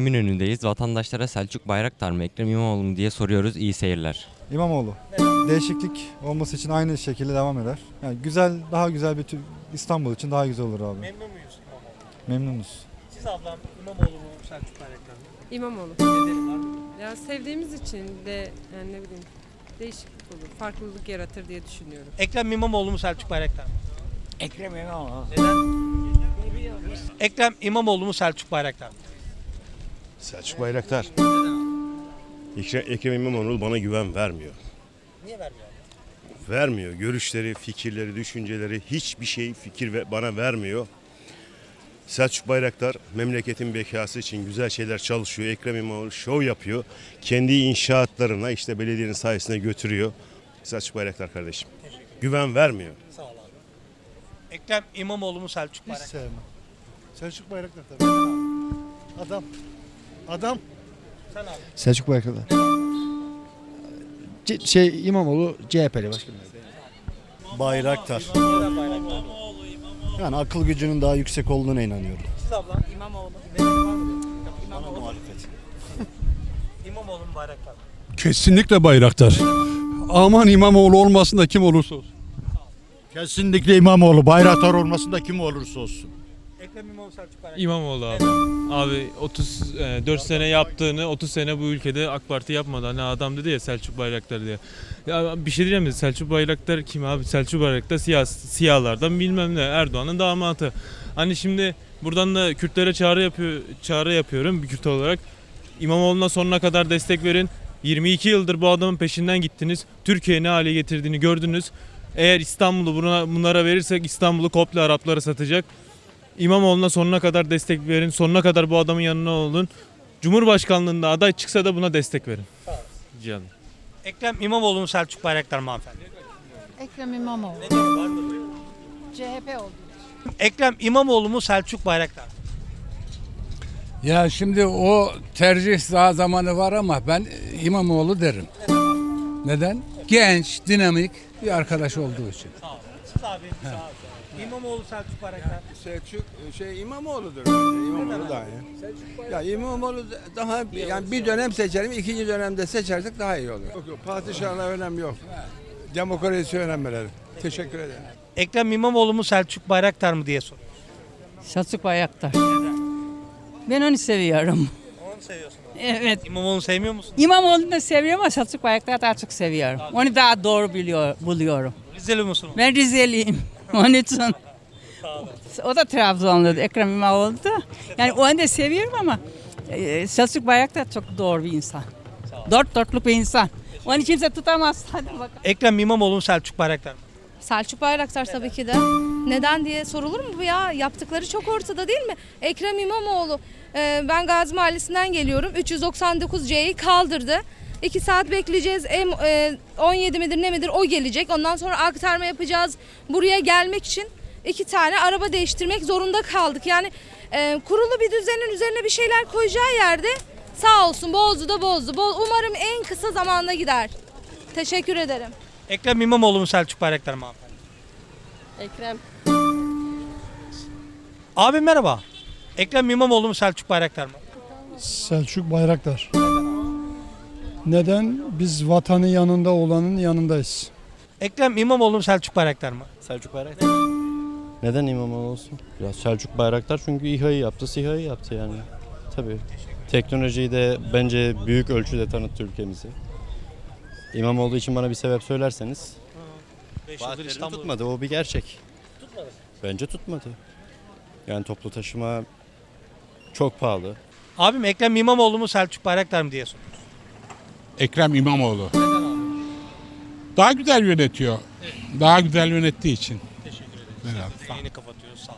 Eminönü'ndeyiz. Vatandaşlara Selçuk Bayraktar mı Ekrem İmamoğlu mu diye soruyoruz. İyi seyirler. İmamoğlu. Değişiklik olması için aynı şekilde devam eder. Yani güzel, daha güzel bir tür- İstanbul için daha güzel olur abi. Memnun muyuz İmamoğlu? Memnunuz. Siz ablam İmamoğlu mu Selçuk Bayraktar mı? İmamoğlu. Nedeni var mı? Ya sevdiğimiz için de yani ne bileyim değişiklik olur, farklılık yaratır diye düşünüyorum. Ekrem İmamoğlu mu Selçuk Bayraktar mı? Ekrem İmamoğlu. Neden? Ekrem İmamoğlu mu Selçuk Bayraktar mı? Selçuk Bayraktar. Ekrem, Ekrem İmamoğlu bana güven vermiyor. Niye vermiyor? Vermiyor. Görüşleri, fikirleri, düşünceleri hiçbir şey fikir ve bana vermiyor. Selçuk Bayraktar memleketin bekası için güzel şeyler çalışıyor. Ekrem İmamoğlu şov yapıyor. Kendi inşaatlarına işte belediyenin sayesinde götürüyor. Selçuk Bayraktar kardeşim. Güven vermiyor. Sağ ol abi. Ekrem İmamoğlu mu Selçuk Hiç Bayraktar sevmem. Selçuk Bayraktar tabii. Adam. Adam. Sen abi. Selçuk Bayraktar. C- şey İmamoğlu CHP'li başka bir Bayraktar. Yani akıl gücünün daha yüksek olduğuna inanıyorum. Siz ablam İmamoğlu. Bana muhalefet. İmamoğlu mu Bayraktar? Kesinlikle Bayraktar. Aman İmamoğlu olmasın da kim olursa olsun. Kesinlikle İmamoğlu. Bayraktar olmasın da kim olursa olsun. Ekrem İmamoğlu Selçuk Bayraktar. İmamoğlu abi. Abi 34 sene yaptığını 30 sene bu ülkede AK Parti yapmadı. Hani adam dedi ya Selçuk Bayraktar diye. Ya bir şey diyeyim mi? Selçuk Bayraktar kim abi? Selçuk Bayraktar siyah, siyahlardan bilmem ne. Erdoğan'ın damatı. Hani şimdi buradan da Kürtlere çağrı yapıyor çağrı yapıyorum bir Kürt olarak. İmamoğlu'na sonuna kadar destek verin. 22 yıldır bu adamın peşinden gittiniz. Türkiye ne hale getirdiğini gördünüz. Eğer İstanbul'u buna, bunlara verirsek İstanbul'u komple Araplara satacak. İmamoğlu'na sonuna kadar destek verin. Sonuna kadar bu adamın yanına olun. Cumhurbaşkanlığında aday çıksa da buna destek verin. Canım. Ekrem İmamoğlu mu Selçuk Bayraktar mı hanımefendi? Ekrem İmamoğlu. CHP oldu. Ekrem İmamoğlu mu Selçuk Bayraktar mı? Ya şimdi o tercih daha zamanı var ama ben İmamoğlu derim. Neden? Genç, dinamik bir arkadaş olduğu için. Sağ olun. Siz abi. Sağ. İmamoğlu Selçuk Bayraktar. Selçuk şey İmamoğlu'dur bence. İmamoğlu daha iyi. Ya İmamoğlu daha yani bir dönem seçelim, ikinci dönemde seçersek daha iyi olur. Yok yok padişahla önem yok. Demokrasi önem verelim. Teşekkür ederim. Ekrem İmamoğlu mu Selçuk Bayraktar mı diye soruyor. Selçuk Bayraktar. Ben onu seviyorum. Onu seviyorsun. Evet. İmamoğlu'nu sevmiyor musun? İmamoğlu'nu da seviyorum ama Selçuk Bayraktar'ı daha çok seviyorum. Onu daha doğru biliyor, buluyorum. Rizeli musun? Ben Rizeliyim. Onun için. O da Trabzonlu'du. Ekrem İmamoğlu da. Yani onu da seviyorum ama e, Selçuk Bayraktar çok doğru bir insan. Dört dörtlük bir insan. Onu kimse tutamaz. Hadi bakalım. Ekrem İmamoğlu mu Selçuk Bayraktar mı? Selçuk Bayraktar tabii ki de. Neden diye sorulur mu bu ya? Yaptıkları çok ortada değil mi? Ekrem İmamoğlu. e, ben Gazi Mahallesi'nden geliyorum. 399C'yi kaldırdı. 2 saat bekleyeceğiz. Em, e, 17 midir ne midir o gelecek. Ondan sonra aktarma yapacağız. Buraya gelmek için iki tane araba değiştirmek zorunda kaldık. Yani e, kurulu bir düzenin üzerine bir şeyler koyacağı yerde sağ olsun bozdu da bozdu. Bo- Umarım en kısa zamanda gider. Teşekkür ederim. Ekrem İmamoğlu mu Selçuk Bayraktar mı hanımefendi? Ekrem Abi merhaba. Ekrem İmamoğlu mu Selçuk Bayraktar mı? Selçuk Bayraktar. Neden? Biz vatanın yanında olanın yanındayız. Ekrem İmamoğlu mu Selçuk Bayraktar mı? Selçuk Bayraktar. Neden İmamoğlu olsun? Ya Selçuk Bayraktar çünkü İHA'yı yaptı, SİHA'yı yaptı yani. Tabii. Teknolojiyi de bence büyük ölçüde tanıttı ülkemizi. İmamoğlu için bana bir sebep söylerseniz. Vaatlerini tutmadı, o bir gerçek. Tutmadı. Bence tutmadı. Yani toplu taşıma çok pahalı. Abim Ekrem İmamoğlu mu Selçuk Bayraktar mı diye soruyor. Ekrem İmamoğlu. Daha güzel yönetiyor. Daha güzel yönettiği için. Teşekkür ederim. Yayını kapatıyoruz. Sağ.